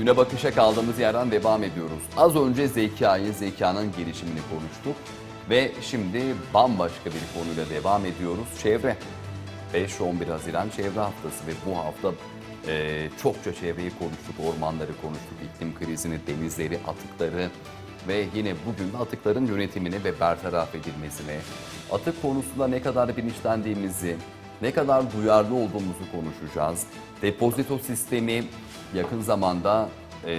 Güne bakışa kaldığımız yerden devam ediyoruz. Az önce zekayı, zekanın gelişimini konuştuk. Ve şimdi bambaşka bir konuyla devam ediyoruz. Çevre. 5-11 Haziran Çevre Haftası ve bu hafta e, çokça çevreyi konuştuk, ormanları konuştuk, iklim krizini, denizleri, atıkları ve yine bugün atıkların yönetimine ve bertaraf edilmesine, atık konusunda ne kadar bilinçlendiğimizi, ne kadar duyarlı olduğumuzu konuşacağız. Depozito sistemi yakın zamanda e,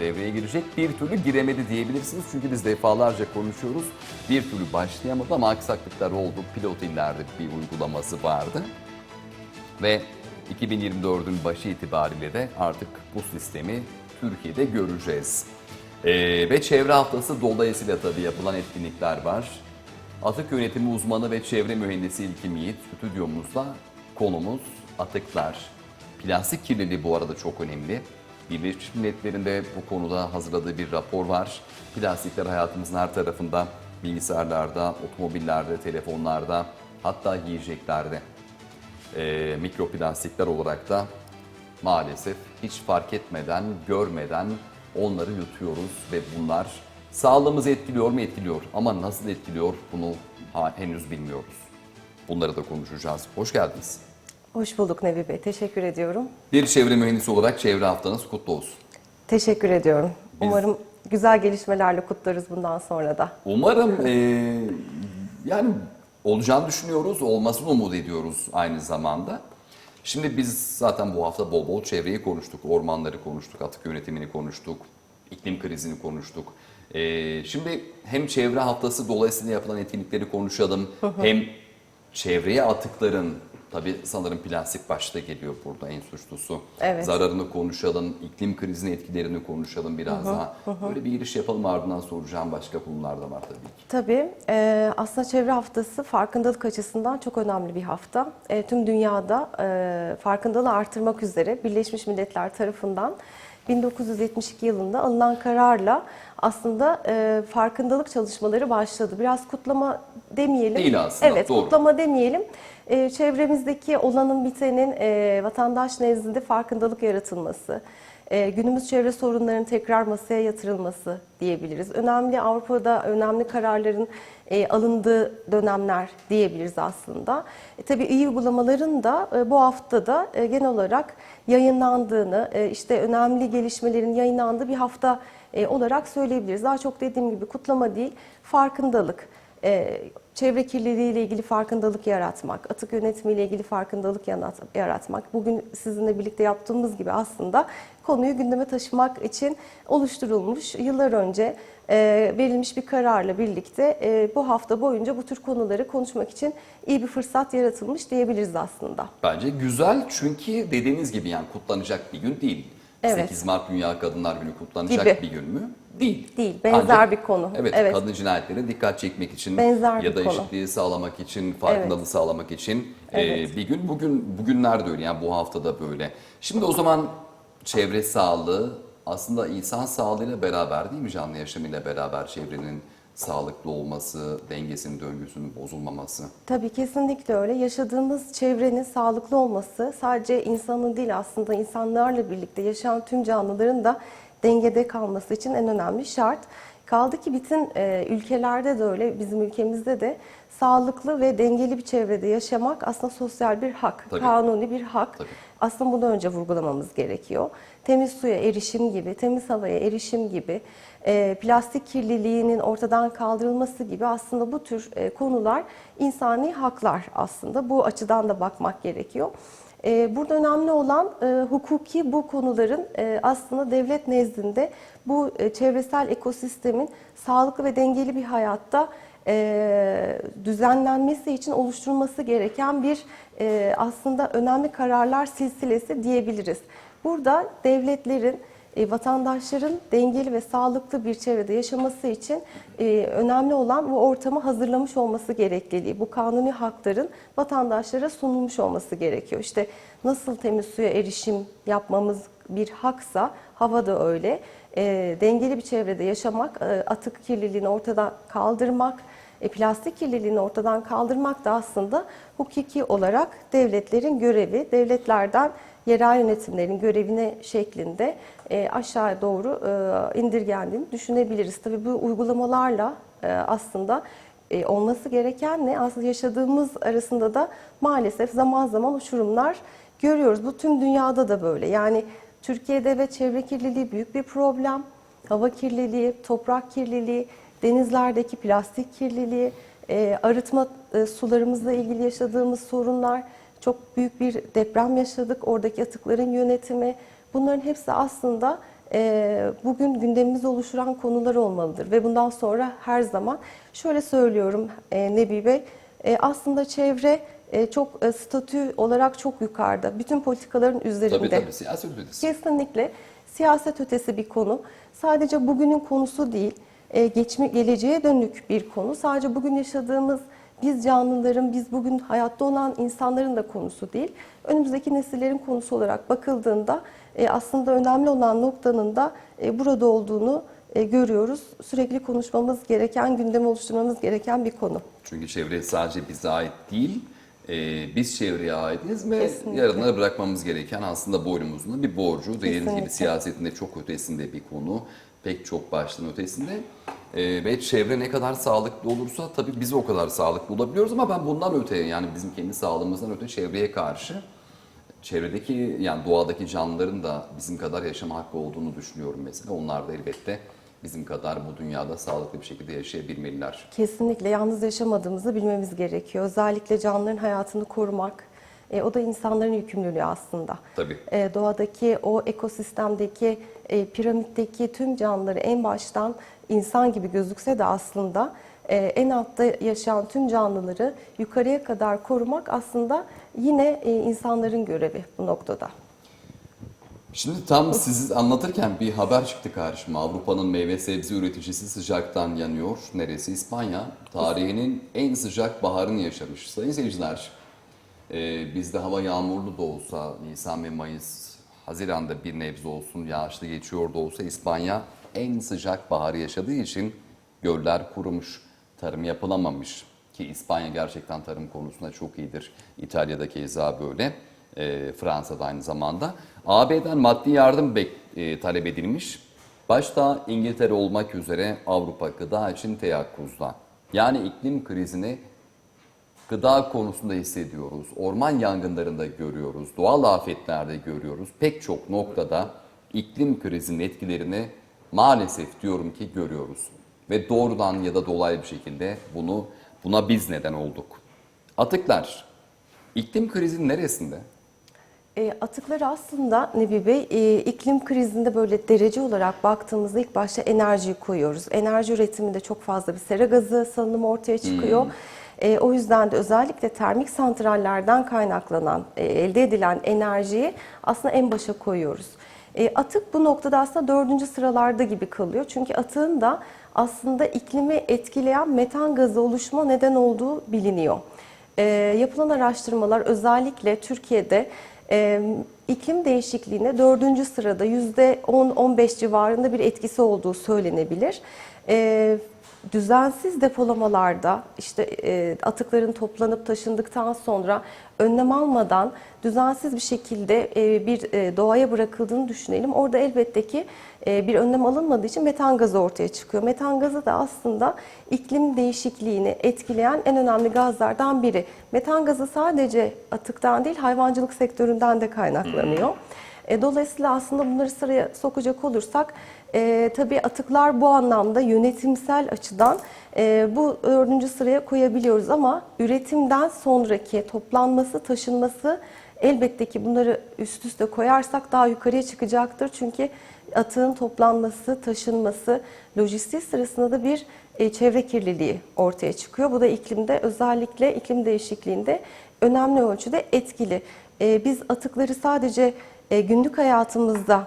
devreye girecek. Bir türlü giremedi diyebilirsiniz. Çünkü biz defalarca konuşuyoruz. Bir türlü başlayamadı ama aksaklıklar oldu. Pilot illerde bir uygulaması vardı. Ve 2024'ün başı itibariyle de artık bu sistemi Türkiye'de göreceğiz. E, ve çevre haftası dolayısıyla tabii yapılan etkinlikler var. Atık yönetimi uzmanı ve çevre mühendisi İlkim Yiğit stüdyomuzda konumuz atıklar. Plastik kirliliği bu arada çok önemli. Birleşmiş Milletler'in de bu konuda hazırladığı bir rapor var. Plastikler hayatımızın her tarafında, bilgisayarlarda, otomobillerde, telefonlarda, hatta yiyeceklerde. Ee, mikroplastikler olarak da maalesef hiç fark etmeden, görmeden onları yutuyoruz ve bunlar sağlığımızı etkiliyor mu etkiliyor ama nasıl etkiliyor bunu ha- henüz bilmiyoruz. Bunları da konuşacağız. Hoş geldiniz. Hoş bulduk Nevi Bey. Teşekkür ediyorum. Bir çevre mühendisi olarak çevre haftanız kutlu olsun. Teşekkür ediyorum. Biz- Umarım güzel gelişmelerle kutlarız bundan sonra da. Umarım eee, yani olacağını düşünüyoruz, olmasını umut ediyoruz aynı zamanda. Şimdi biz zaten bu hafta bol bol çevreyi konuştuk, ormanları konuştuk, atık yönetimini konuştuk, iklim krizini konuştuk. Eee, şimdi hem çevre haftası dolayısıyla yapılan etkinlikleri konuşalım, hem çevreye atıkların, tabii sanırım plastik başta geliyor burada en suçlusu. Evet. Zararını konuşalım, iklim krizinin etkilerini konuşalım biraz daha. Böyle bir giriş yapalım ardından soracağım başka konular da var tabii ki. Tabii e, aslında çevre haftası farkındalık açısından çok önemli bir hafta. E, tüm dünyada e, farkındalığı artırmak üzere Birleşmiş Milletler tarafından 1972 yılında alınan kararla aslında e, farkındalık çalışmaları başladı. Biraz kutlama demeyelim. Değil aslında, Evet, doğru. kutlama demeyelim. E, çevremizdeki olanın bitenin e, vatandaş nezdinde farkındalık yaratılması, e, günümüz çevre sorunlarının tekrar masaya yatırılması diyebiliriz. Önemli Avrupa'da önemli kararların e, alındığı dönemler diyebiliriz aslında. E, tabii iyi uygulamaların da e, bu haftada e, genel olarak yayınlandığını, e, işte önemli gelişmelerin yayınlandığı bir hafta e, olarak söyleyebiliriz. Daha çok dediğim gibi kutlama değil, farkındalık. E, çevre kirliliği ile ilgili farkındalık yaratmak, atık yönetimi ile ilgili farkındalık yaratmak. Bugün sizinle birlikte yaptığımız gibi aslında konuyu gündeme taşımak için oluşturulmuş yıllar önce e, verilmiş bir kararla birlikte e, bu hafta boyunca bu tür konuları konuşmak için iyi bir fırsat yaratılmış diyebiliriz aslında. Bence güzel çünkü dediğiniz gibi yani kutlanacak bir gün değil. Evet. 8 Mart Dünya Kadınlar Günü kutlanacak Gibi. bir gün mü? Değil. Değil, benzer bir konu. Evet, Evet. kadın cinayetlerine dikkat çekmek için Benzer ya da konu. eşitliği sağlamak için, farkındalığı Evet. sağlamak için e, Evet. bir gün. Bugün bugünler de öyle yani bu haftada böyle. Şimdi o zaman çevre sağlığı aslında insan sağlığıyla beraber değil mi canlı yaşamıyla beraber çevrenin sağlıklı olması, dengesinin, döngüsünün bozulmaması. Tabii kesinlikle öyle. Yaşadığımız çevrenin sağlıklı olması sadece insanın değil aslında insanlarla birlikte yaşayan tüm canlıların da dengede kalması için en önemli şart. Kaldı ki bütün e, ülkelerde de öyle, bizim ülkemizde de sağlıklı ve dengeli bir çevrede yaşamak aslında sosyal bir hak, Tabii. kanuni bir hak. Tabii. Aslında bunu önce vurgulamamız gerekiyor. Temiz suya erişim gibi, temiz havaya erişim gibi, e, plastik kirliliğinin ortadan kaldırılması gibi aslında bu tür e, konular insani haklar aslında. Bu açıdan da bakmak gerekiyor. E, burada önemli olan hukuki bu konuların aslında devlet nezdinde bu çevresel ekosistemin sağlıklı ve dengeli bir hayatta düzenlenmesi için oluşturulması gereken bir aslında önemli kararlar silsilesi diyebiliriz. Burada devletlerin, vatandaşların dengeli ve sağlıklı bir çevrede yaşaması için e, önemli olan bu ortamı hazırlamış olması gerekliliği, bu kanuni hakların vatandaşlara sunulmuş olması gerekiyor. İşte nasıl temiz suya erişim yapmamız bir haksa, hava da öyle. E, dengeli bir çevrede yaşamak, e, atık kirliliğini ortadan kaldırmak, E, plastik kirliliğini ortadan kaldırmak da aslında hukuki olarak devletlerin görevi, devletlerden yerel yönetimlerin görevine şeklinde e, aşağı doğru e, indirgendiğini düşünebiliriz. Tabii bu uygulamalarla e, aslında olması gereken ne? Aslında yaşadığımız arasında da maalesef zaman zaman uçurumlar görüyoruz. Bu tüm dünyada da böyle. Yani Türkiye'de ve çevre kirliliği büyük bir problem. Hava kirliliği, toprak kirliliği, denizlerdeki plastik kirliliği, arıtma sularımızla ilgili yaşadığımız sorunlar, çok büyük bir deprem yaşadık, oradaki atıkların yönetimi. Bunların hepsi aslında e, bugün gündemimizi oluşturan konular olmalıdır. Ve bundan sonra her zaman şöyle söylüyorum e, Nebi Bey, e, aslında çevre çok statü olarak çok yukarıda. Bütün politikaların üzerinde. Tabii tabii siyaset ötesi. Kesinlikle siyaset ötesi bir konu. Sadece bugünün konusu değil, geçme, geleceğe dönük bir konu. Sadece bugün yaşadığımız biz canlıların, biz bugün hayatta olan insanların da konusu değil. Önümüzdeki nesillerin konusu olarak bakıldığında e, aslında önemli olan noktanın da e, burada olduğunu e, görüyoruz. Sürekli konuşmamız gereken, gündem oluşturmamız gereken bir konu. Çünkü çevre sadece bize ait değil, biz çevreye aitiz ve yarına bırakmamız gereken aslında boynumuzun bir borcu. Dediğiniz gibi Kesinlikle. siyasetin de çok ötesinde bir konu, pek çok başlığın ötesinde. E, ve çevre ne kadar sağlıklı olursa tabii biz o kadar sağlıklı olabiliyoruz ama ben bundan öte yani bizim kendi sağlığımızdan öte çevreye karşı çevredeki yani doğadaki canlıların da bizim kadar yaşama hakkı olduğunu düşünüyorum mesela. Onlar da elbette bizim kadar bu dünyada sağlıklı bir şekilde yaşayabilmeliler. Kesinlikle yalnız yaşamadığımızı bilmemiz gerekiyor. Özellikle canlıların hayatını korumak, e, o da insanların yükümlülüğü aslında. Tabii. E, doğadaki o ekosistemdeki, e, piramitteki tüm canlıları en baştan insan gibi gözükse de aslında e, en altta yaşayan tüm canlıları yukarıya kadar korumak aslında yine e, insanların görevi bu noktada. Şimdi tam siz anlatırken bir haber çıktı karşıma. Avrupa'nın meyve sebze üreticisi sıcaktan yanıyor. Neresi? İspanya. Tarihinin en sıcak baharını yaşamış. Sayın seyirciler, e, bizde hava yağmurlu da olsa, Nisan ve Mayıs, Haziran'da bir nebze olsun, yağışlı geçiyor da olsa İspanya en sıcak baharı yaşadığı için göller kurumuş, tarım yapılamamış. Ki İspanya gerçekten tarım konusunda çok iyidir. İtalya'da keza böyle. E, Fransa'da aynı zamanda. AB'den maddi yardım e, talep edilmiş. Başta İngiltere olmak üzere Avrupa gıda için teyakkuzda. Yani iklim krizini gıda konusunda hissediyoruz. Orman yangınlarında görüyoruz. Doğal afetlerde görüyoruz. Pek çok noktada iklim krizinin etkilerini maalesef diyorum ki görüyoruz. Ve doğrudan ya da dolaylı bir şekilde bunu buna biz neden olduk. Atıklar iklim krizinin neresinde? E, atıkları aslında Nebi Bey e, iklim krizinde böyle derece olarak baktığımızda ilk başta enerjiyi koyuyoruz. Enerji üretiminde çok fazla bir sera gazı salınımı ortaya çıkıyor. E, o yüzden de özellikle termik santrallerden kaynaklanan, e, elde edilen enerjiyi aslında en başa koyuyoruz. E, atık bu noktada aslında dördüncü sıralarda gibi kalıyor. Çünkü atığın da aslında iklimi etkileyen metan gazı oluşma neden olduğu biliniyor. E, yapılan araştırmalar özellikle Türkiye'de e, iklim değişikliğine dördüncü sırada %10-15 civarında bir etkisi olduğu söylenebilir. E, düzensiz depolamalarda işte e, atıkların toplanıp taşındıktan sonra önlem almadan düzensiz bir şekilde e, bir e, doğaya bırakıldığını düşünelim. Orada elbette ki e, bir önlem alınmadığı için metan gazı ortaya çıkıyor. Metan gazı da aslında iklim değişikliğini etkileyen en önemli gazlardan biri. Metan gazı sadece atıktan değil hayvancılık sektöründen de kaynaklanıyor. E, Dolayısıyla aslında bunları sıraya sokacak olursak e, tabii atıklar bu anlamda yönetimsel açıdan e, bu dördüncü sıraya koyabiliyoruz ama üretimden sonraki toplanması, taşınması elbette ki bunları üst üste koyarsak daha yukarıya çıkacaktır. Çünkü atığın toplanması, taşınması, lojistik sırasında da bir e, çevre kirliliği ortaya çıkıyor. Bu da iklimde özellikle iklim değişikliğinde önemli ölçüde etkili. E, biz atıkları sadece e, günlük hayatımızda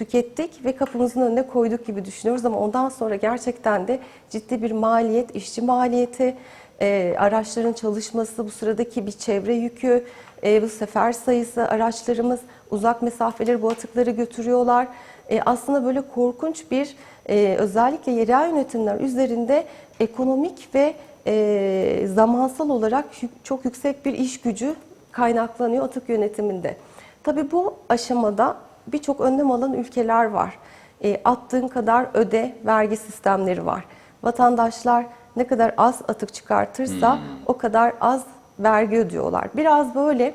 tükettik ve kapımızın önüne koyduk gibi düşünüyoruz ama ondan sonra gerçekten de ciddi bir maliyet, işçi maliyeti, e, araçların çalışması, bu sıradaki bir çevre yükü, e, bu sefer sayısı, araçlarımız uzak mesafeleri bu atıkları götürüyorlar. E, aslında böyle korkunç bir e, özellikle yerel yönetimler üzerinde ekonomik ve e, zamansal olarak çok yüksek bir iş gücü kaynaklanıyor atık yönetiminde. Tabii bu aşamada birçok önlem alan ülkeler var. E, attığın kadar öde vergi sistemleri var. Vatandaşlar ne kadar az atık çıkartırsa o kadar az vergi ödüyorlar. Biraz böyle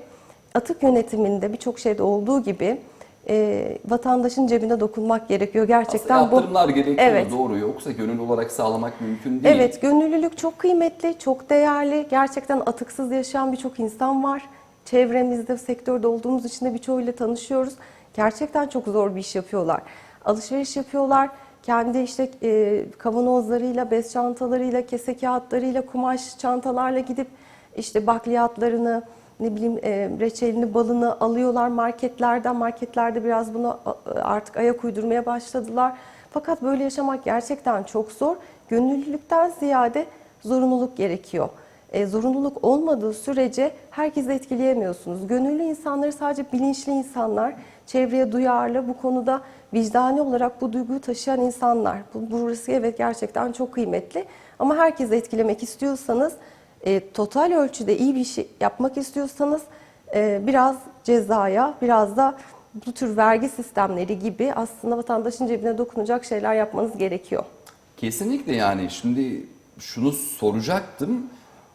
atık yönetiminde birçok şeyde olduğu gibi e, vatandaşın cebine dokunmak gerekiyor. Gerçekten Aslında bu yaptırımlar gerekiyor Evet. doğru yoksa gönül olarak sağlamak mümkün değil. Evet, gönüllülük çok kıymetli, çok değerli. Gerçekten atıksız yaşayan birçok insan var. Çevremizde, sektörde olduğumuz için de birçoğuyla tanışıyoruz. Gerçekten çok zor bir iş yapıyorlar. Alışveriş yapıyorlar. Kendi işte e, kavanozlarıyla, bez çantalarıyla, kese kağıtlarıyla, kumaş çantalarla gidip işte bakliyatlarını, ne bileyim e, reçelini, balını alıyorlar marketlerden. Marketlerde biraz bunu a- artık ayak uydurmaya başladılar. Fakat böyle yaşamak gerçekten çok zor. Gönüllülükten ziyade zorunluluk gerekiyor. E, zorunluluk olmadığı sürece herkesi etkileyemiyorsunuz. Gönüllü insanları sadece bilinçli insanlar, çevreye duyarlı, bu konuda vicdani olarak bu duyguyu taşıyan insanlar. Bu, burası evet gerçekten çok kıymetli. Ama herkesi etkilemek istiyorsanız, e, total ölçüde iyi bir şey yapmak istiyorsanız e, biraz cezaya, biraz da bu tür vergi sistemleri gibi aslında vatandaşın cebine dokunacak şeyler yapmanız gerekiyor. Kesinlikle yani şimdi şunu soracaktım.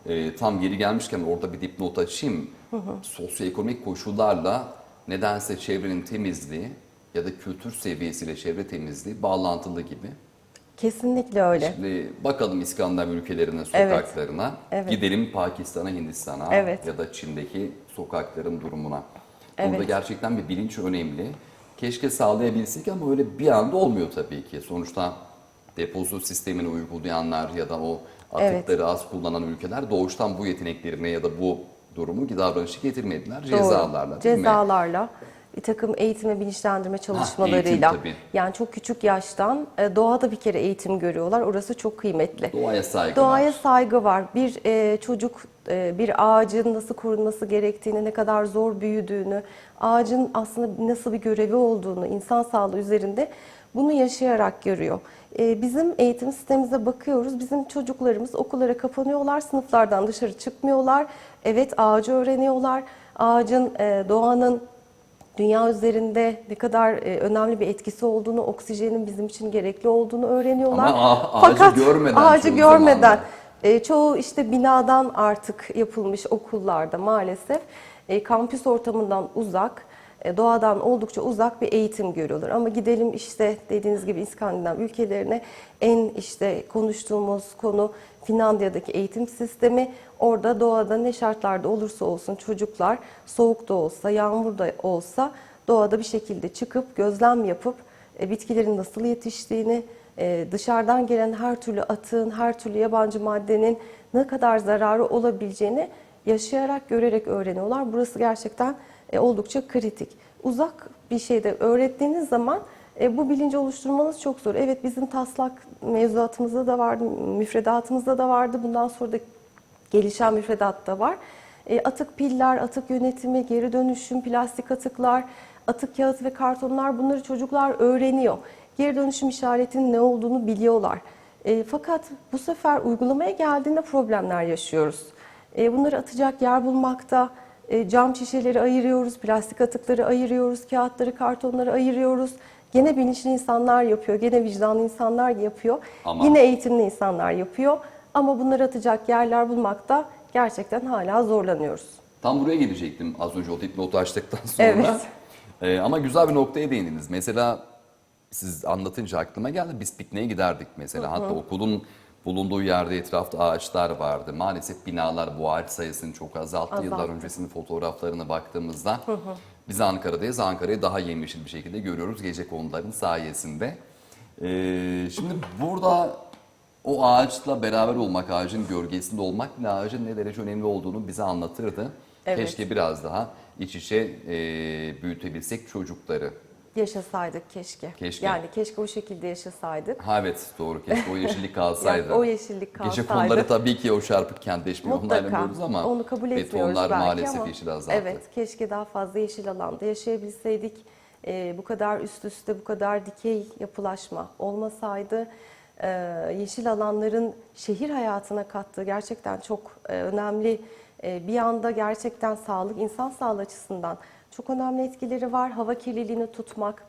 Ee, tam geri gelmişken orada bir dipnot açayım. Sosyoekonomik koşullarla nedense çevrenin temizliği ya da kültür seviyesiyle çevre temizliği bağlantılı gibi. Kesinlikle öyle. Şimdi bakalım İskandinav ülkelerinin Evet. sokaklarına. Evet. Gidelim Pakistan'a, Hindistan'a Evet. ya da Çin'deki sokakların durumuna. Evet. Burada gerçekten bir bilinç önemli. Keşke sağlayabilsek ama öyle bir anda olmuyor tabii ki. Sonuçta depozito sistemini uygulayanlar ya da o atıkları az kullanan ülkeler doğuştan bu yeteneklerine ya da bu durumu davranışı getirmediler. Doğru. Cezalarla değil mi? Cezalarla bir takım eğitim ve bilinçlendirme çalışmalarıyla. tabii. yani çok küçük yaştan e, doğada bir kere eğitim görüyorlar. Orası çok kıymetli. Doğaya saygı Doğaya var. saygı var. Bir e, çocuk e, bir ağacın nasıl korunması gerektiğini, ne kadar zor büyüdüğünü, ağacın aslında nasıl bir görevi olduğunu, insan sağlığı üzerinde bunu yaşayarak görüyor. E, bizim eğitim sistemimize bakıyoruz. Bizim çocuklarımız okullara kapanıyorlar, sınıflardan dışarı çıkmıyorlar. Evet ağacı öğreniyorlar. Ağacın, e, doğanın dünya üzerinde ne kadar e, önemli bir etkisi olduğunu, oksijenin bizim için gerekli olduğunu öğreniyorlar. Ama ağacı görmeden ağacı görmeden e, çoğu işte binadan artık yapılmış okullarda maalesef e, kampüs ortamından uzak, doğadan oldukça uzak bir eğitim görüyorlar. Ama gidelim işte dediğiniz gibi İskandinav ülkelerine en işte konuştuğumuz konu Finlandiya'daki eğitim sistemi. Orada doğada ne şartlarda olursa olsun çocuklar soğukta olsa, yağmurda olsa doğada bir şekilde çıkıp gözlem yapıp e, bitkilerin nasıl yetiştiğini, e, dışarıdan gelen her türlü atığın, her türlü yabancı maddenin ne kadar zararı olabileceğini yaşayarak, görerek öğreniyorlar. Burası gerçekten e, oldukça kritik. Uzak bir şeyde öğrettiğiniz zaman e, bu bilinci oluşturmanız çok zor. Evet bizim taslak mevzuatımızda da vardı, müfredatımızda da vardı. Bundan sonra da gelişen müfredatta var. E, atık piller, atık yönetimi, geri dönüşüm, plastik atıklar, atık kağıt ve kartonlar bunları çocuklar öğreniyor. Geri dönüşüm işaretinin ne olduğunu biliyorlar. E, fakat bu sefer uygulamaya geldiğinde problemler yaşıyoruz. E, bunları atacak yer bulmakta, cam şişeleri ayırıyoruz, plastik atıkları ayırıyoruz, kağıtları, kartonları ayırıyoruz. Gene bilinçli insanlar yapıyor, gene vicdanlı insanlar yapıyor. Ama- Yine eğitimli insanlar yapıyor. Ama bunları atacak yerler bulmakta gerçekten hala zorlanıyoruz. Tam buraya gelecektim az önce o dipnotu açtıktan sonra. Evet. Ee, ama güzel bir noktaya değindiniz. Mesela siz anlatınca aklıma geldi. Biz pikniğe giderdik mesela. Hatta okulun bulunduğu yerde etrafta ağaçlar vardı. Maalesef binalar bu ağaç sayısını çok azalttı. Yıllar Azalttı. öncesinin fotoğraflarına baktığımızda biz Ankara'dayız. Ankara'yı daha yemyeşil bir şekilde görüyoruz gece konuların sayesinde. Ee, şimdi burada o ağaçla beraber olmak, ağacın gölgesinde olmak ve ağacın ne derece önemli olduğunu bize anlatırdı. Evet. Keşke biraz daha iç içe e, büyütebilsek çocukları. Yaşasaydık keşke. Keşke. Yani keşke o şekilde yaşasaydık. Ha evet doğru keşke o yeşillik kalsaydı. Yani o yeşillik Gece kalsaydı. konuları tabii ki o çarpık kentleşmeyi Mutlaka. onaylamıyoruz ama onu kabul etmiyoruz betonlar belki maalesef ama yeşil azalttı. Evet, keşke daha fazla yeşil alanda yaşayabilseydik. Ee, bu kadar üst üste, bu kadar dikey yapılaşma olmasaydı. e, yeşil alanların şehir hayatına kattığı gerçekten çok e, önemli. E, bir yanda gerçekten sağlık, insan sağlığı açısından çok önemli etkileri var. Hava kirliliğini tutmak,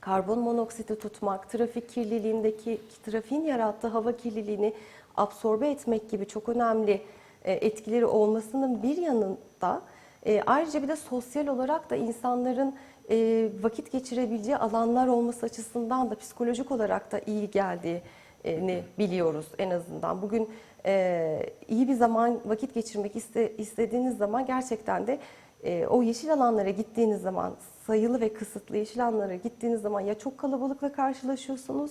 karbon monoksiti tutmak, trafik kirliliğindeki trafiğin yarattığı hava kirliliğini absorbe etmek gibi çok önemli e, etkileri olmasının bir yanında e, ayrıca bir de sosyal olarak da insanların e, vakit geçirebileceği alanlar olması açısından da psikolojik olarak da iyi geldiğini biliyoruz en azından. Bugün e, iyi bir zaman vakit geçirmek iste, istediğiniz zaman gerçekten de e, o yeşil alanlara gittiğiniz zaman sayılı ve kısıtlı yeşil alanlara gittiğiniz zaman ya çok kalabalıkla karşılaşıyorsunuz,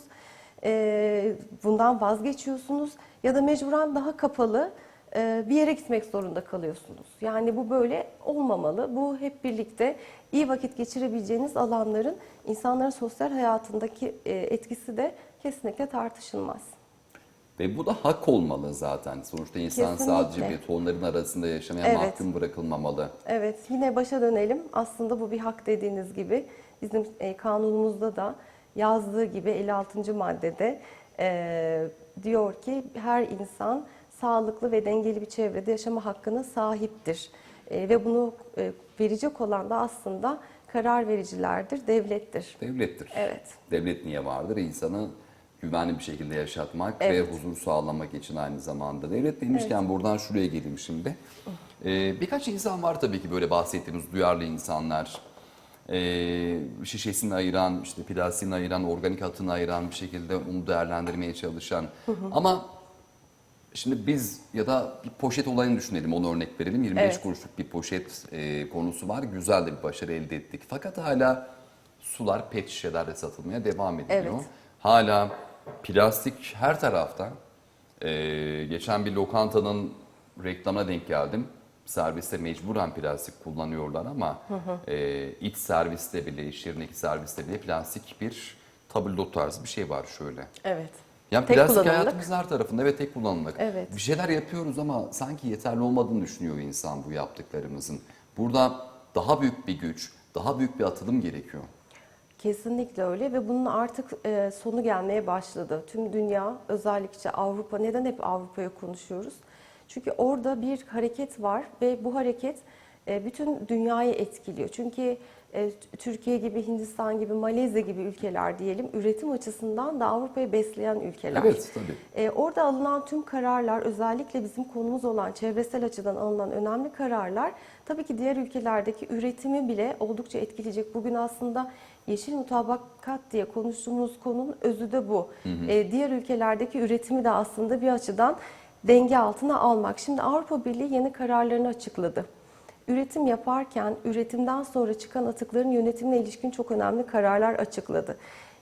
e, bundan vazgeçiyorsunuz ya da mecburen daha kapalı e, bir yere gitmek zorunda kalıyorsunuz. Yani bu böyle olmamalı. Bu hep birlikte iyi vakit geçirebileceğiniz alanların insanların sosyal hayatındaki e, etkisi de kesinlikle tartışılmaz. Ve bu da hak olmalı zaten. Sonuçta insan Kesinlikle. sadece betonların arasında yaşamaya Evet. mahkum bırakılmamalı. Evet, yine başa dönelim. Aslında bu bir hak dediğiniz gibi bizim e, kanunumuzda da yazdığı gibi 56. maddede e, diyor ki her insan sağlıklı ve dengeli bir çevrede yaşama hakkına sahiptir. E, ve bunu e, verecek olan da aslında karar vericilerdir, devlettir. Devlettir. Evet. Devlet niye vardır? İnsanı güvenli bir şekilde yaşatmak Evet. ve huzur sağlamak için aynı zamanda. Devlet demişken buradan şuraya geleyim şimdi. Ee, birkaç insan var tabii ki böyle bahsettiğimiz duyarlı insanlar. Ee, şişesini ayıran, işte plastiğini ayıran, organik atını ayıran bir şekilde onu değerlendirmeye çalışan. Ama Şimdi biz ya da bir poşet olayını düşünelim, onu örnek verelim. 25 Evet. kuruşluk bir poşet e, konusu var. Güzel de bir başarı elde ettik. Fakat hala sular pet şişelerle satılmaya devam ediliyor. Evet. Hala plastik her tarafta. E, geçen bir lokantanın reklamına denk geldim. Serviste mecburen plastik kullanıyorlar ama e, iç serviste bile, iş yerindeki serviste bile plastik bir tabldot tarzı bir şey var şöyle. Evet. Yani Tek plastik hayatımızın her tarafında ve tek kullanımlık. Evet. Bir şeyler yapıyoruz ama sanki yeterli olmadığını düşünüyor insan bu yaptıklarımızın. Burada daha büyük bir güç, daha büyük bir atılım gerekiyor. Kesinlikle öyle ve bunun artık e, sonu gelmeye başladı. Tüm dünya özellikle Avrupa neden hep Avrupa'ya konuşuyoruz? Çünkü orada bir hareket var ve bu hareket e, bütün dünyayı etkiliyor. Çünkü e, Türkiye gibi, Hindistan gibi, Malezya gibi ülkeler diyelim üretim açısından da Avrupa'yı besleyen ülkeler. Evet, tabii. E, orada alınan tüm kararlar özellikle bizim konumuz olan çevresel açıdan alınan önemli kararlar tabii ki diğer ülkelerdeki üretimi bile oldukça etkileyecek. Bugün aslında yeşil mutabakat diye konuştuğumuz konunun özü de bu. E, diğer ülkelerdeki üretimi de aslında bir açıdan denge altına almak. Şimdi Avrupa Birliği yeni kararlarını açıkladı. Üretim yaparken üretimden sonra çıkan atıkların yönetimine ilişkin çok önemli kararlar açıkladı.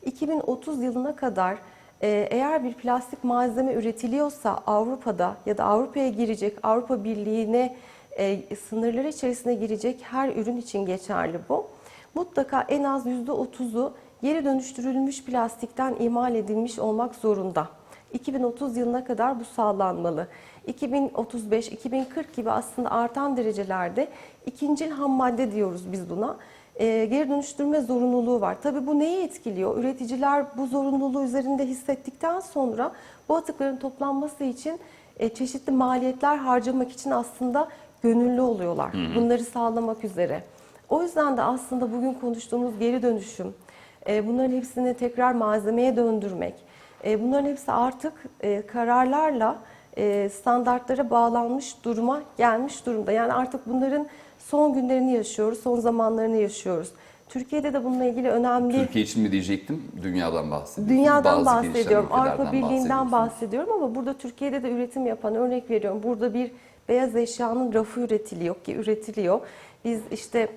2030 yılına kadar e, eğer bir plastik malzeme üretiliyorsa Avrupa'da ya da Avrupa'ya girecek, Avrupa Birliği'ne e, sınırları içerisine girecek her ürün için geçerli bu. Mutlaka en az %30'u geri dönüştürülmüş plastikten imal edilmiş olmak zorunda. 2030 yılına kadar bu sağlanmalı. 2035, 2040 gibi aslında artan derecelerde ikinci ham madde diyoruz biz buna. Ee, geri dönüştürme zorunluluğu var. Tabii bu neyi etkiliyor? Üreticiler bu zorunluluğu üzerinde hissettikten sonra bu atıkların toplanması için e, çeşitli maliyetler harcamak için aslında gönüllü oluyorlar. Bunları sağlamak üzere. O yüzden de aslında bugün konuştuğumuz geri dönüşüm, e, bunların hepsini tekrar malzemeye döndürmek, e, bunların hepsi artık e, kararlarla standartlara bağlanmış duruma gelmiş durumda. Yani artık bunların son günlerini yaşıyoruz, son zamanlarını yaşıyoruz. Türkiye'de de bununla ilgili önemli Türkiye için mi diyecektim, dünyadan bahsediyorum. Dünyadan Bazı bahsediyorum, Avrupa Birliği'nden bahsediyorum ama burada Türkiye'de de üretim yapan örnek veriyorum. Burada bir beyaz eşyanın rafı üretiliyor ki üretiliyor. Biz işte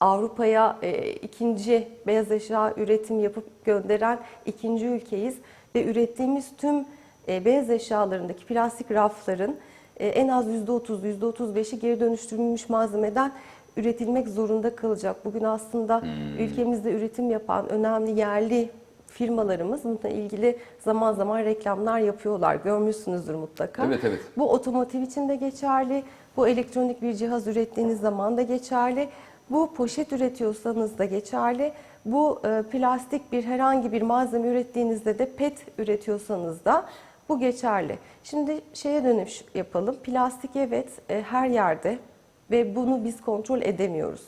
Avrupa'ya e, ikinci beyaz eşya üretim yapıp gönderen ikinci ülkeyiz ve ürettiğimiz tüm e, beyaz eşyalarındaki plastik rafların e, en az %30, %35'i geri dönüştürülmüş malzemeden üretilmek zorunda kalacak. Bugün aslında ülkemizde üretim yapan önemli yerli firmalarımız bununla ilgili zaman zaman reklamlar yapıyorlar. Görmüşsünüzdür mutlaka. Evet, evet. Bu otomotiv için de geçerli. Bu elektronik bir cihaz ürettiğiniz zaman da geçerli. Bu poşet üretiyorsanız da geçerli. Bu e, plastik bir herhangi bir malzeme ürettiğinizde de pet üretiyorsanız da bu geçerli. Şimdi şeye dönüş yapalım. Plastik evet e, her yerde ve bunu biz kontrol edemiyoruz.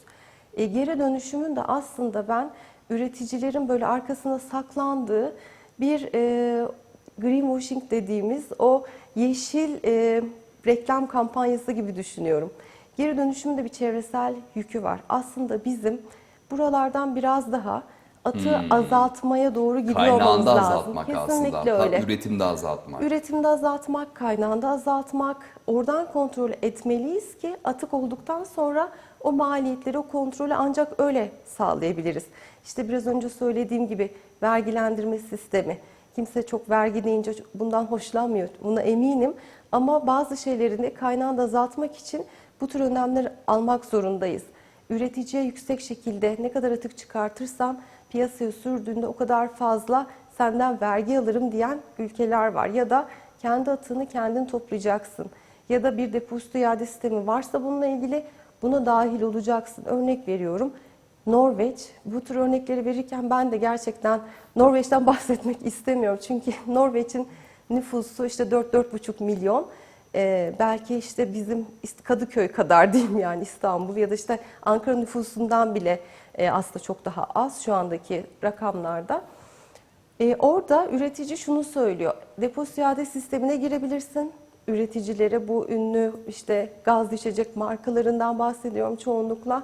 E, geri dönüşümün de aslında ben üreticilerin böyle arkasına saklandığı bir e, greenwashing dediğimiz o yeşil e, reklam kampanyası gibi düşünüyorum. Geri dönüşümün de bir çevresel yükü var. Aslında bizim buralardan biraz daha atı azaltmaya doğru gidiyor olmamız Hmm. Kaynağında lazım. azaltmak Kesinlikle aslında. öyle. Üretimde azaltmak. Üretimde azaltmak, kaynağında azaltmak, oradan kontrol etmeliyiz ki atık olduktan sonra o maliyetleri, o kontrolü ancak öyle sağlayabiliriz. İşte biraz önce söylediğim gibi vergilendirme sistemi. Kimse çok vergi deyince bundan hoşlanmıyor, buna eminim. Ama bazı şeylerin de kaynağını da azaltmak için bu tür önlemleri almak zorundayız. Üreticiye yüksek şekilde ne kadar atık çıkartırsam piyasaya sürdüğünde o kadar fazla senden vergi alırım diyen ülkeler var. Ya da kendi atığını kendin toplayacaksın. Ya da bir depozito iade sistemi varsa bununla ilgili buna dahil olacaksın. Örnek veriyorum. Norveç, bu tür örnekleri verirken ben de gerçekten Norveç'ten bahsetmek istemiyorum. Çünkü Norveç'in nüfusu işte 4-4,5 milyon. Ee, belki işte bizim Kadıköy kadar diyeyim yani İstanbul ya da işte Ankara nüfusundan bile e, aslında çok daha az şu andaki rakamlarda. Ee, orada üretici şunu söylüyor. Depozito iade sistemine girebilirsin. Üreticilere bu ünlü işte gazlı içecek markalarından bahsediyorum çoğunlukla.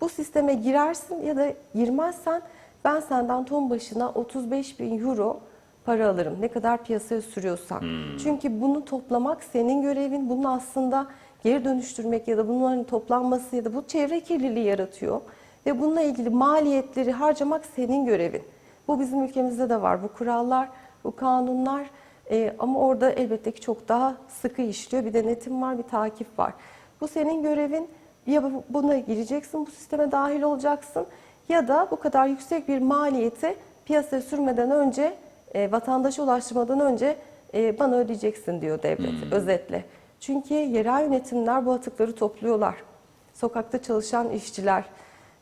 Bu sisteme girersin ya da girmezsen ben senden ton başına 35 bin euro para alırım. Ne kadar piyasaya sürüyorsan. Çünkü bunu toplamak senin görevin. Bunu aslında geri dönüştürmek ya da bunların toplanması ya da bu çevre kirliliği yaratıyor. Ve bununla ilgili maliyetleri harcamak senin görevin. Bu bizim ülkemizde de var. Bu kurallar, bu kanunlar Ee, ama orada elbette ki çok daha sıkı işliyor. Bir denetim var, bir takip var. Bu senin görevin. Ya bu- buna gireceksin, bu sisteme dahil olacaksın ya da bu kadar yüksek bir maliyeti piyasaya sürmeden önce, e, vatandaşa ulaştırmadan önce e, bana ödeyeceksin diyor devlet özetle. Çünkü yerel yönetimler bu atıkları topluyorlar. Sokakta çalışan işçiler,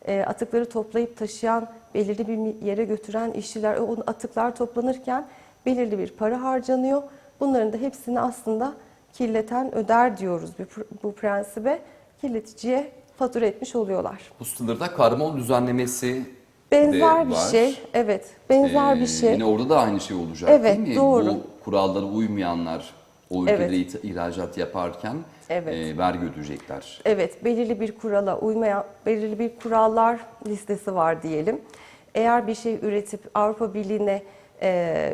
e, atıkları toplayıp taşıyan, belirli bir yere götüren işçiler, o atıklar toplanırken belirli bir para harcanıyor. Bunların da hepsini aslında kirleten öder diyoruz bu, bu prensibe. Kirleticiye fatura etmiş oluyorlar. Bu sınırda karbon düzenlemesi Benzer bir var. şey, evet. Benzer Ee, bir şey. Yine orada da aynı şey olacak Evet, değil mi? doğru. Bu kurallara uymayanlar o ülkede Evet. ihracat yaparken Evet. e, vergi ödeyecekler. Evet, belirli bir kurala uymayan, belirli bir kurallar listesi var diyelim. Eğer bir şey üretip Avrupa Birliği'ne e,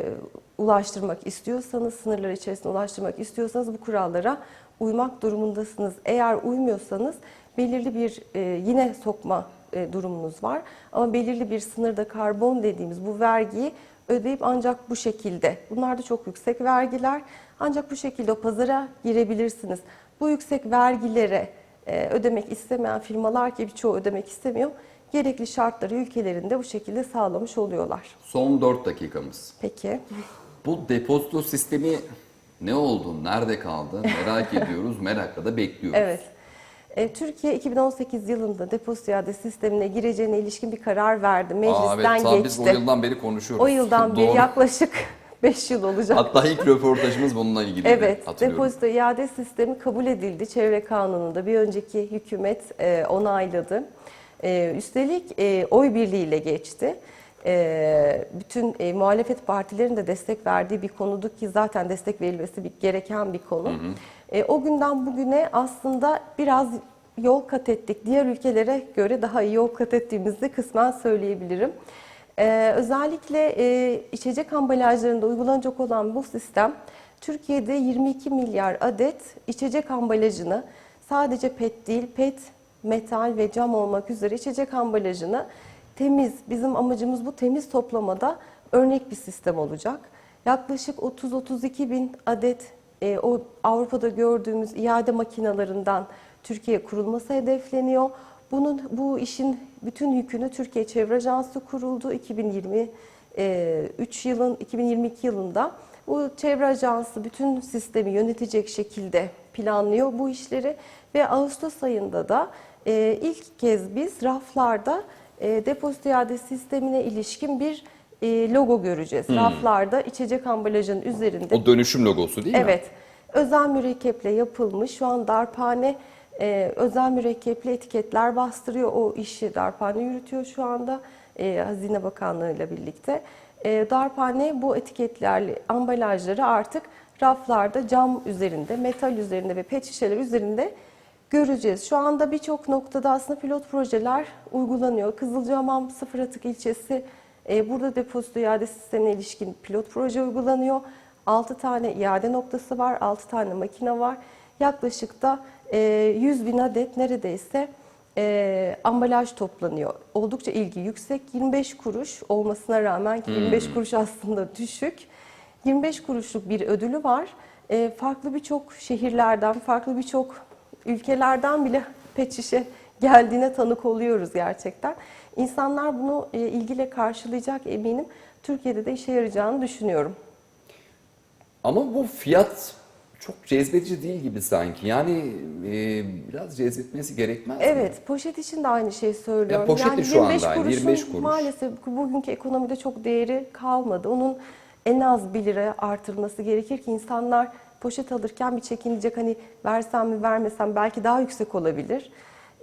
ulaştırmak istiyorsanız, sınırlar içerisinde ulaştırmak istiyorsanız bu kurallara uymak durumundasınız. Eğer uymuyorsanız belirli bir e, yine sokma e, durumunuz var. Ama belirli bir sınırda karbon dediğimiz bu vergiyi ödeyip ancak bu şekilde, bunlar da çok yüksek vergiler, ancak bu şekilde o pazara girebilirsiniz. Bu yüksek vergilere e, ödemek istemeyen firmalar ki birçoğu ödemek istemiyor, gerekli şartları ülkelerinde bu şekilde sağlamış oluyorlar. Son 4 dakikamız. Peki. Bu depozito sistemi ne oldu, nerede kaldı merak ediyoruz, merakla da bekliyoruz. Evet. E, Türkiye 2018 yılında depozito iade sistemine gireceğine ilişkin bir karar verdi. Aa, Meclisten evet, tam geçti. biz o yıldan beri konuşuyoruz. O yıldan beri yaklaşık 5 yıl olacak. Hatta ilk röportajımız bununla ilgili. Evet, depozito iade sistemi kabul edildi çevre kanununda. Bir önceki hükümet e, onayladı. E, üstelik e, oy birliğiyle geçti. E, bütün e, muhalefet partilerin de destek verdiği bir konudu ki zaten destek verilmesi bir, gereken bir konu. E, o günden bugüne aslında biraz yol kat ettik. Diğer ülkelere göre daha iyi yol kat ettiğimizi kısmen söyleyebilirim. Ee, özellikle e, içecek ambalajlarında uygulanacak olan bu sistem Türkiye'de 22 milyar adet içecek ambalajını sadece PET değil, PET, metal ve cam olmak üzere içecek ambalajını temiz, bizim amacımız bu temiz toplamada örnek bir sistem olacak. Yaklaşık 30-32 bin adet e, o Avrupa'da gördüğümüz iade makinalarından Türkiye kurulması hedefleniyor. Bunun bu işin bütün yükünü Türkiye Çevre Ajansı kuruldu 2023 yılın 2022 yılında. Bu Çevre Ajansı bütün sistemi yönetecek şekilde planlıyor bu işleri ve Ağustos ayında da e, ilk kez biz raflarda e, depozito iade sistemine ilişkin bir e, logo göreceğiz. Raflarda içecek ambalajının üzerinde O dönüşüm logosu değil mi? Evet. Özel mürekkeple yapılmış. Şu an darphane e, özel mürekkepli etiketler bastırıyor. O işi darphane yürütüyor şu anda e, Hazine Bakanlığı ile birlikte. E, darphane bu etiketlerli ambalajları artık raflarda cam üzerinde, metal üzerinde ve pet şişeler üzerinde göreceğiz. Şu anda birçok noktada aslında pilot projeler uygulanıyor. Kızılcahamam Sıfır Atık ilçesi burada depozito iade sistemine ilişkin pilot proje uygulanıyor. 6 tane iade noktası var, 6 tane makine var. Yaklaşık da e, 100 bin adet neredeyse e, ambalaj toplanıyor. Oldukça ilgi yüksek. 25 kuruş olmasına rağmen ki 25 kuruş aslında düşük. 25 kuruşluk bir ödülü var. E, farklı birçok şehirlerden, farklı birçok ülkelerden bile pet şişe geldiğine tanık oluyoruz gerçekten. İnsanlar bunu e, ilgiyle karşılayacak eminim. Türkiye'de de işe yarayacağını düşünüyorum. Ama bu fiyat çok cezbedici değil gibi sanki. Yani e, biraz cezbetmesi gerekmez mi? Evet, poşet için de aynı şeyi söylüyorum. Ya poşet de şu anda aynı, kuruşun 25 kuruş. Maalesef bugünkü ekonomide çok değeri kalmadı. Onun en az 1 lira artırılması gerekir ki insanlar poşet alırken bir çekinecek hani versem mi vermesem belki daha yüksek olabilir.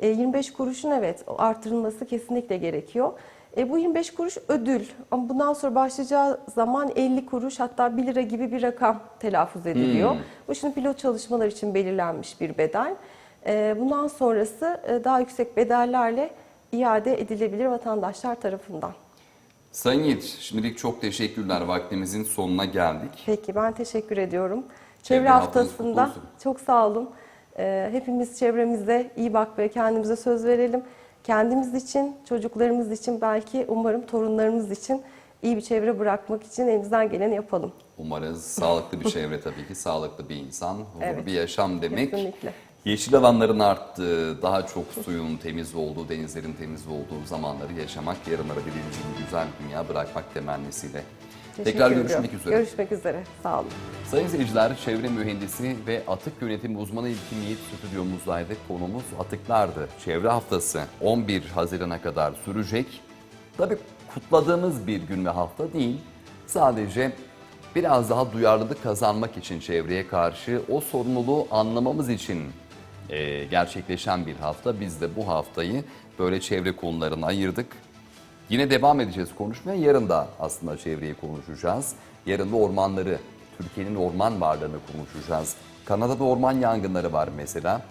E, 25 kuruşun evet artırılması kesinlikle gerekiyor. E, bu 25 kuruş ödül ama bundan sonra başlayacağı zaman 50 kuruş hatta 1 lira gibi bir rakam telaffuz ediliyor. Bu şimdi pilot çalışmalar için belirlenmiş bir bedel. E, bundan sonrası e, daha yüksek bedellerle iade edilebilir vatandaşlar tarafından. Sayın Yiğit, şimdilik çok teşekkürler. Vaktimizin sonuna geldik. Peki ben teşekkür ediyorum. Çevre Çevre, haftasında çok sağ olun. Ee, hepimiz çevremize iyi bak ve kendimize söz verelim. Kendimiz için, çocuklarımız için, belki umarım torunlarımız için iyi bir çevre bırakmak için elimizden geleni yapalım. Umarız sağlıklı bir çevre tabii ki, sağlıklı bir insan, huzurlu Evet, bir yaşam demek. kesinlikle. Yeşil alanların arttığı, daha çok suyun temiz olduğu, denizlerin temiz olduğu zamanları yaşamak, yarınlara gibi güzel dünya bırakmak temennisiyle. Teşekkür Tekrar ediyorum. görüşmek üzere. Görüşmek üzere. Sağ olun. Sayın seyirciler, çevre mühendisi ve atık yönetimi uzmanı İlkin Yiğit stüdyomuzdaydı. Konumuz atıklardı. Çevre haftası 11 Haziran'a kadar sürecek. Tabii kutladığımız bir gün ve hafta değil. Sadece biraz daha duyarlılık kazanmak için çevreye karşı o sorumluluğu anlamamız için eee, gerçekleşen bir hafta. Biz de bu haftayı böyle çevre konularına ayırdık. Yine devam edeceğiz konuşmaya. Yarın da aslında çevreyi konuşacağız. Yarın da ormanları, Türkiye'nin orman varlığını konuşacağız. Kanada'da orman yangınları var mesela.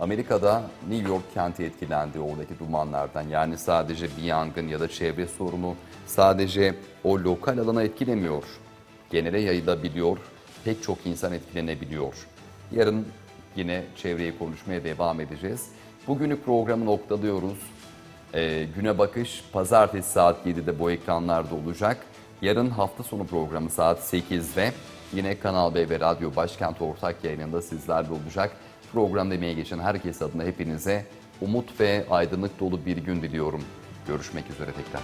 Amerika'da New York kenti etkilendi oradaki dumanlardan. Yani sadece bir yangın ya da çevre sorunu sadece o lokal alana etkilemiyor. Genele yayılabiliyor. Pek çok insan etkilenebiliyor. Yarın yine çevreyi konuşmaya devam edeceğiz. Bugünü programı noktalıyoruz. Ee, güne bakış pazartesi saat 7'de bu ekranlarda olacak. Yarın hafta sonu programı saat 8'de yine Kanal B ve Radyo Başkent ortak yayınında sizlerle olacak. Program demeye geçen herkes adına hepinize umut ve aydınlık dolu bir gün diliyorum. Görüşmek üzere tekrar.